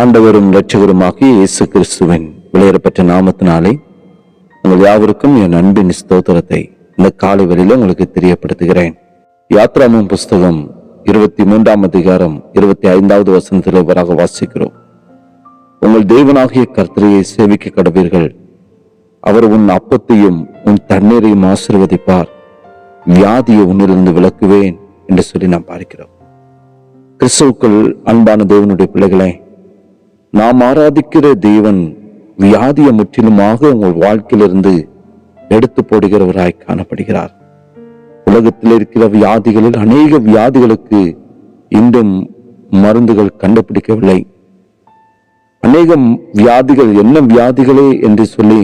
ஆண்டவரும் இரட்சகருமாகிய இயேசு கிறிஸ்துவின் விளையரப்பட்ட நாமத்தினாலே உங்கள் யாவருக்கும் என் அன்பின் ஸ்தோத்திரத்தை இந்த காலை வரையில உங்களுக்கு தெரியப்படுத்துகிறேன். யாத்ராமும் புஸ்தகம் இருபத்தி மூன்றாம் அதிகாரம் இருபத்தி ஐந்தாவது வசனத்தில் இவராக வாசிக்கிறோம். உங்கள் தேவனாகிய கர்த்தரையை சேவிக்க கடவீர்கள். அவர் உன் அப்பத்தையும் உன் தண்ணீரையும் ஆசிர்வதிப்பார். வியாதியை உன்னிலிருந்து விலக்குவேன் என்று சொல்லி நாம் பார்க்கிறோம். கிறிஸ்துவுக்குள் அன்பான தேவனுடைய பிள்ளைகளை நாம் ஆராதிக்கிற தேவன் வியாதியை முற்றிலுமாக உங்கள் வாழ்க்கையிலிருந்து எடுத்து போடுகிறவராய் காணப்படுகிறார். உலகத்தில் இருக்கிற வியாதிகளில் அநேக வியாதிகளுக்கு இன்றும் மருந்துகள் கண்டுபிடிக்கவில்லை. அநேகம் வியாதிகள் என்ன வியாதிகளே என்று சொல்லி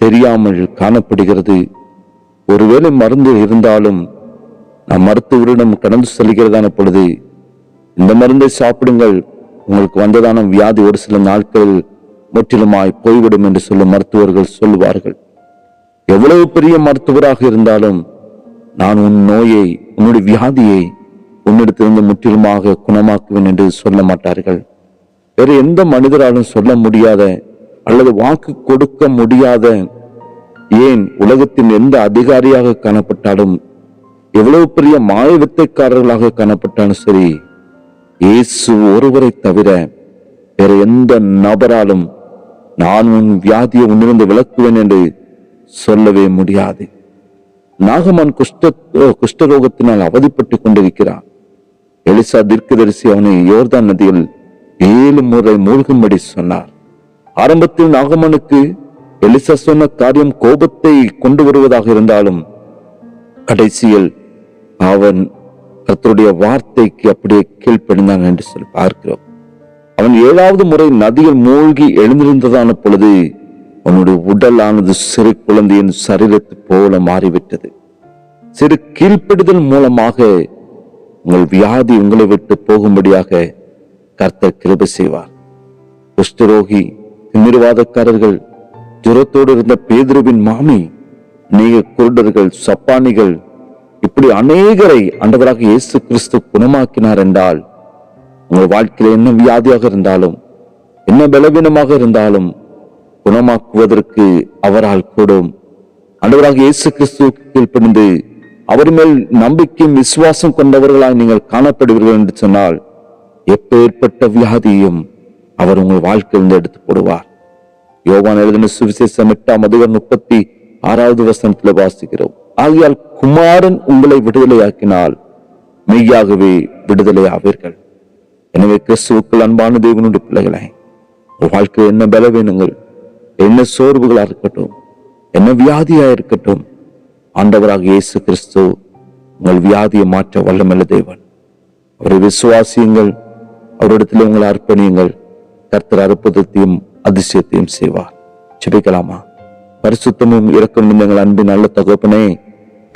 தெரியாமல் காணப்படுகிறது. ஒருவேளை மருந்து இருந்தாலும் நாம் மருத்துவரிடம் கடந்து செல்கிறதான பொழுது இந்த மருந்தை சாப்பிடுங்கள் உங்களுக்கு வந்ததான வியாதி ஒரு சில நாட்கள் முற்றிலுமாய் போய்விடும் என்று சொல்லும் மருத்துவர்கள் சொல்லுவார்கள். எவ்வளவு பெரிய மருத்துவராக இருந்தாலும் நான் உன் நோயை உன்னுடைய வியாதியை உன்னிடத்திலிருந்து முற்றிலுமாக குணமாக்குவேன் என்று சொல்ல மாட்டார்கள். வேறு எந்த மனிதராலும் சொல்ல முடியாத அல்லது வாக்கு கொடுக்க முடியாத ஏன் உலகத்தின் எந்த அதிகாரியாக காணப்பட்டாலும் எவ்வளவு பெரிய மாய வித்தைக்காரர்களாக காணப்பட்டாலும் சரி இயேசு ஒருவரை தவிர வேற எந்த நபராலும் நான் உன் வியாதியை உன்னிருந்து விளக்குவேன் என்று சொல்லவே முடியாது. நாகமான் குஷ்ட குஷ்டரோகத்தினால் அவதிப்பட்டுக் கொண்டிருக்கிறான். எலிசா தீர்க்கதரிசி அவனை யோர்தான் நதியில் ஏழு முறை மூழ்கும்படி சொன்னார். ஆரம்பத்தில் நாகமனுக்கு எலிசா சொன்ன காரியம் கோபத்தை கொண்டு வருவதாக இருந்தாலும் கடைசியில் அவன் கர்த்தருடைய வார்த்தைக்கு அப்படியே கீழ்ப்படிந்தான் என்று சொல்லி பார்க்கிறோம். அவன் ஏழாவது முறை நதியில் மூழ்கி எழுந்திருந்ததான பொழுது அவனுடைய உடலானது சிறு குழந்தையின் சரீரத்தை போல மாறிவிட்டது. சிறு கீழ்ப்படிதல் மூலமாக உங்கள் வியாதி உங்களை விட்டு போகும்படியாக கர்த்தர் கிருப செய்வார். குஷ்டரோகி திமிர்வாதக்காரர்கள் ஜுரத்தோடு இருந்த பேதுருவின் மாமி நீக குருடர்கள் சப்பானிகள் இப்படி அநேகரை அண்டவராக இயேசு கிறிஸ்து குணமாக்கினார் என்றால் உங்கள் வாழ்க்கையில என்ன வியாதியாக இருந்தாலும் என்ன பலவீனமாக இருந்தாலும் குணமாக்குவதற்கு அவரால் கூடும். அண்டவராக இயேசு கிறிஸ்துவுக்கு கீழ்ப்படிந்து அவர் மேல் நம்பிக்கையும் விசுவாசம் கொண்டவர்களாய் நீங்கள் காணப்படுவீர்கள் என்று சொன்னால் எப்பேற்பட்ட வியாதியையும் அவர் உங்கள் வாழ்க்கையிலிருந்து எடுத்து போடுவார். யோவான் எழுதின சுவிசேஷம் எட்டாம் அதிகாரம் முப்பத்தி ஆறாவது வசனத்தில் வாசிக்கிறோம். ஆகியால் குமாரன் உங்களை விடுதலையாக்கினால் மெய்யாகவே விடுதலை ஆவீர்கள் எனவே கிறிஸ்துவுக்குள் அன்பான தேவனுடைய பிள்ளைகளை உங்கள் வாழ்க்கையில் என்ன பலவீனங்கள் என்ன சோர்வுகளா இருக்கட்டும் என்ன வியாதியா இருக்கட்டும் ஆண்டவராக இயேசு கிறிஸ்து உங்கள் வியாதியை மாற்ற வல்லமல்ல தேவன். அவரை விசுவாசியுங்கள் அவரிடத்தில் உங்களை அர்ப்பணியுங்கள் கர்த்தர் அற்புதத்தையும் அதிசயத்தையும் செய்வார். ஜெபிக்கலாமா? பரிசுத்தமும் இறக்கும் எங்கள் அன்பின் நல்ல தகப்பனே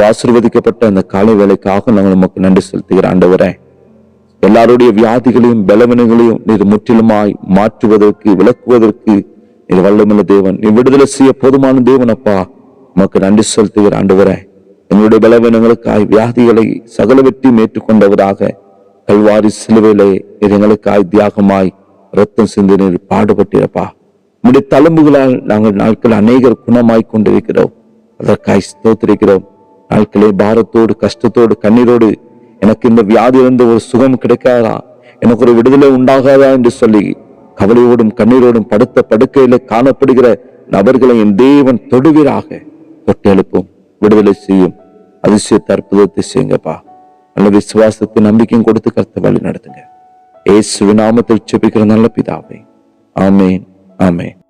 ஆசிர்வதிக்கப்பட்ட இந்த காலை வேலைக்காக நாங்கள் நமக்கு நன்றி செலுத்துகிற ஆண்டவரே. எல்லாருடைய வியாதிகளையும் பலவினைகளையும் நீர் முற்றிலுமாய் மாற்றுவதற்கு விளக்குவதற்கு நீர் வல்லமில்ல தேவன். நீ விடுதலை செய்ய போதுமான தேவன் அப்பா. உமக்கு நன்றி செலுத்துகிற ஆண்டவரே. எங்களுடைய பலவீனங்களுக்காய் வியாதிகளை சகலவற்றையும் ஏற்றுக்கொண்டவராக கல்வாரி சிலுவையிலே நீர் எங்களுக்காய் தியாகமாய் ரத்தம் சிந்து நீர் பாடுபட்டிருப்பா. உடைய தழும்புகளால் நாங்கள் நாட்கள் அநேகர் குணமாய் கொண்டிருக்கிறோம். அதற்காய் ஸ்தோத்திருக்கிறோம். நாட்களே பாரத்தோடு கஷ்டத்தோடு கண்ணீரோடு எனக்கு இந்த வியாதியிலிருந்து ஒரு சுகம் கிடைக்காதா? எனக்கு ஒரு விடுதலை உண்டாகாதா என்று சொல்லி கவலையோடும் கண்ணீரோடும் படுத்த படுக்கையில காணப்படுகிற நபர்களை என் தேவன் தொடுவீராக. தொட்டு எழுப்பும் விடுதலை செய்யும் அதிசயத்தை அற்புதத்தை செய்யுங்கப்பா. நல்ல விசுவாசத்தை நம்பிக்கையும் கொடுத்து கருத்த வழி நடத்துங்க. ஏசு நாமத்தில் செபிக்கிற நல்ல பிதாவே. ஆமேன் ஆமேன்.